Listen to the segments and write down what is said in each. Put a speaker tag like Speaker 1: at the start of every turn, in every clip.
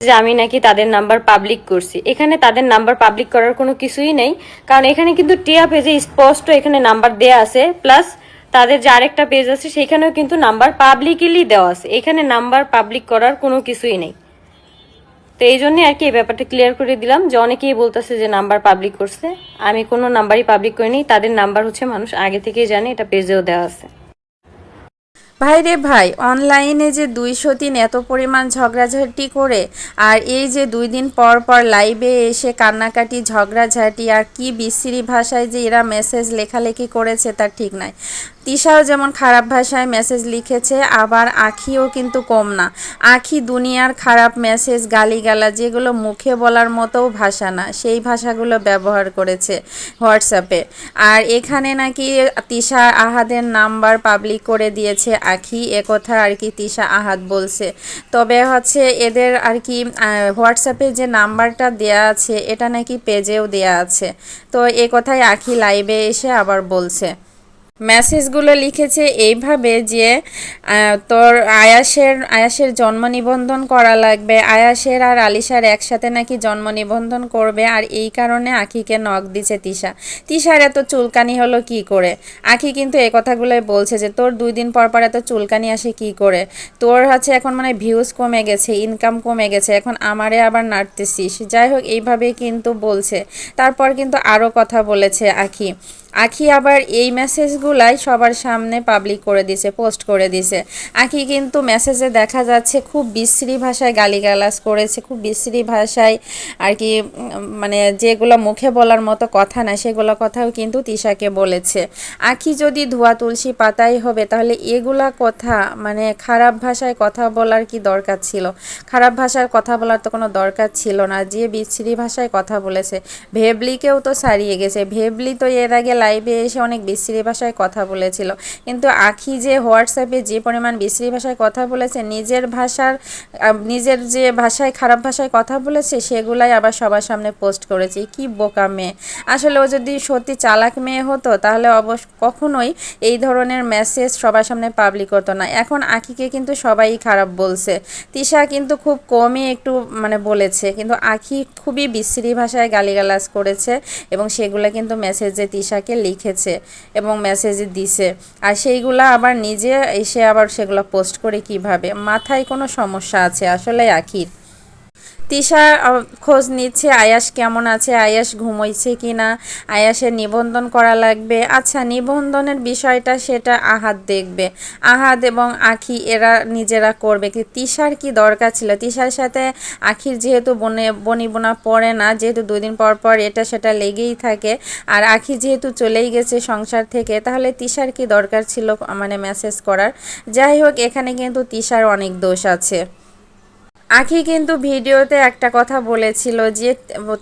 Speaker 1: যে আমি নাকি তাদের নাম্বার পাবলিক করছি। এখানে তাদের নাম্বার পাবলিক করার কোনো কিছুই নেই। কারণ এখানে কিন্তু টিয়া পেজে স্পষ্ট এখানে নাম্বার দেয়া আছে। প্লাস তাদের যে আরেকটা পেজ আছে, সেখানেও কিন্তু নাম্বার পাবলিকলি দেওয়া আছে। এখানে নাম্বার পাবলিক করার কোনো কিছুই নেই। তো এই জন্যই আর কি এই ব্যাপারটা ক্লিয়ার করে দিলাম যে অনেকেই বলতেছে যে নাম্বার পাবলিক করছে। আমি কোনো নাম্বারই পাবলিক করিনি। তাদের নাম্বার হচ্ছে মানুষ আগে থেকেই জানে, এটা পেজেও দেওয়া আছে।
Speaker 2: ভাই রে ভাই, অনলাইনে যে দুইশো দিন এত পরিমাণ ঝগড়াঝাটি করে, আর এই যে দুই দিন পর পর লাইভে এসে কান্নাকাটি, ঝগড়াঝাটি, আর কি বিশ্রী ভাষায় যে এরা মেসেজ লেখালেখি করেছে তার ঠিক নাই তিশাও যেমন খারাপ ভাষায় মেসেজ লিখেছে, আবার আখিও কিন্তু কম না। আখি দুনিয়ার খারাপ মেসেজ গালিগালা যেগুলো মুখে বলার মতোও ভাষা না, সেই ভাষাগুলো ব্যবহার করেছে হোয়াটসঅ্যাপে আর এখানে নাকি তিশা আহাদের নাম্বার পাবলিক করে দিয়েছে আখি একথা আর কি তিশা আহাদ বলছে। তবে হচ্ছে এদের আর কি হোয়াটসঅ্যাপে যে নাম্বারটা দেয়া আছে, এটা নাকি পেজেও দেয়া আছে। তো এ কথাই আখি লাইভে এসে আবার বলছে। মেসেজগুলো লিখেছে এইভাবে যে তোর আয়াসের আয়াসের জন্ম নিবন্ধন করা লাগবে। আয়াসের আর আলিশার একসাথে নাকি জন্ম নিবন্ধন করবে। আর এই কারণে আখিকে নখ দিছে তিশা। তিশার এত চুলকানি হলো কি করে? আখি কিন্তু এই কথাগুলোই বলছে যে, তোর দুই দিন পর পর এত চুলকানি আসে কি করে? তোর হচ্ছে এখন মানে ভিউজ কমে গেছে ইনকাম কমে গেছে। এখন আমারে আবার নাড়তেছিস? যাই হোক, এইভাবেই কিন্তু বলছে। তারপর কিন্তু আরও কথা বলেছে আখি। আখি আবার এই মেসেজগুলাই সবার সামনে পাবলিক করে দিছে পোস্ট করে দিছে। আখি কিন্তু মেসেজে দেখা যাচ্ছে খুব বিশ্রী ভাষায় গালিগালাজ করেছে, খুব বিশ্রী ভাষায় আর কি মানে যেগুলো মুখে বলার মতো কথা না, সেগুলো কথাও কিন্তু তিশাকে বলেছে। আখি যদি ধোয়া তুলসী পাতাই হবে, তাহলে এগুলা কথা মানে খারাপ ভাষায় কথা বলার কি দরকার ছিল? খারাপ ভাষায় কথা বলার তো কোনো দরকার ছিল না। যে বিশ্রী ভাষায় কথা বলেছে, ভেবলিকেও তো সারিয়ে গেছে। ভেবলি তো এর আগে লাইভে এসে অনেক বিশ্রী ভাষায় কথা বলেছিল। কিন্তু আখি যে হোয়াটসঅ্যাপে যে পরিমাণ বিশ্রী ভাষায় কথা বলেছে, নিজের ভাষার নিজের যে ভাষায়, খারাপ ভাষায় কথা বলেছে, সেগুলাই আবার সবার সামনে পোস্ট করেছে। কি বোকা মেয়ে। আসলে ও যদি সত্যি চালাক মেয়ে হতো, তাহলে অবশ্য কখনোই এই ধরনের মেসেজ সবার সামনে পাবলিক হতো না। এখন আখিকে কিন্তু সবাই খারাপ বলছে। তিশা কিন্তু খুব কমই একটু মানে বলেছে, কিন্তু আখি খুবই বিশ্রী ভাষায় গালিগালাজ করেছে এবং সেগুলো কিন্তু মেসেজে তিশাকে লিখেছে এবং মেসেজ দিছে। আর সেইগুলা আবার নিজে এসে আবার সেগুলো পোস্ট করে কীভাবে? মাথায় কোনো সমস্যা আছে? আসলে আখির। তিশা খোঁজ নিচ্ছে, আয়াস কেমন আছে, আয়াস ঘুমোইছে কি না, আয়াসের নিবন্ধন করা লাগবে। আচ্ছা নিবন্ধনের বিষয়টা সেটা আহাত দেখবে। আহাত এবং আখি, এরা নিজেরা করবে। কি তিশার কি দরকার ছিল? তিশার সাথে আখির যেহেতু বনে বনিবোনা পড়ে না, যেহেতু দুদিন পর পর এটা সেটা লেগেই থাকে, আর আখি যেহেতু চলেই গেছে সংসার থেকে, তাহলে তিশার কি দরকার ছিল মানে মেসেজ করার? যাই হোক, এখানে কিন্তু তিশার অনেক দোষ আছে। আখি কিন্তু ভিডিওতে একটা কথা বলেছিল যে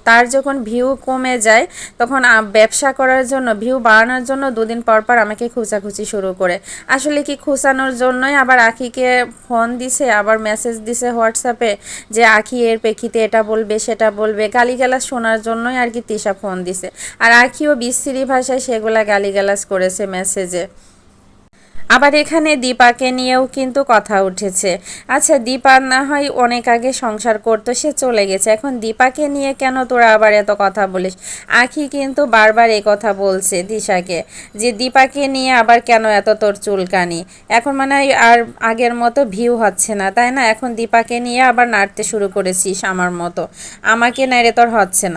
Speaker 2: তার যখন ভিউ কমে যায়, তখন ব্যবসা করার জন্য ভিউ বাড়ানোর জন্য দুদিন পর পর আমাকে খুঁচাখুচি শুরু করে। আসলে কি খুঁচানোর জন্যই আবার আখিকে ফোন দিছে, আবার মেসেজ দিছে হোয়াটসঅ্যাপে যে, আখি, এর প্রেক্ষিতে এটা বলবে, সেটা বলবে। গালিগালাজ শোনার জন্যই আর কি তিশা ফোন দিছে। আর আখিও বিশ্রী ভাষায় সেগুলা গালিগালাজ করেছে মেসেজে আবার এখানে দীপাকে নিয়েও কিন্তু কথা উঠেছে। আচ্ছা দীপা না হয় অনেক আগে সংসার করতো, সে চলে গেছে। এখন দীপাকে নিয়ে কেন তোরা আবার এত কথা বলিস? আখি কিন্তু বারবার এই কথা বলছে দিশাকে যে দীপাকে নিয়ে আবার কেন এত তোর চুলকানি? এখন মানে আর আগের মতো ভিউ হচ্ছে না, তাই না? এখন দীপাকে নিয়ে আবার নাড়তে শুরু করেছিস আমার মতো। আমাকে নাইরে তোর হচ্ছে না।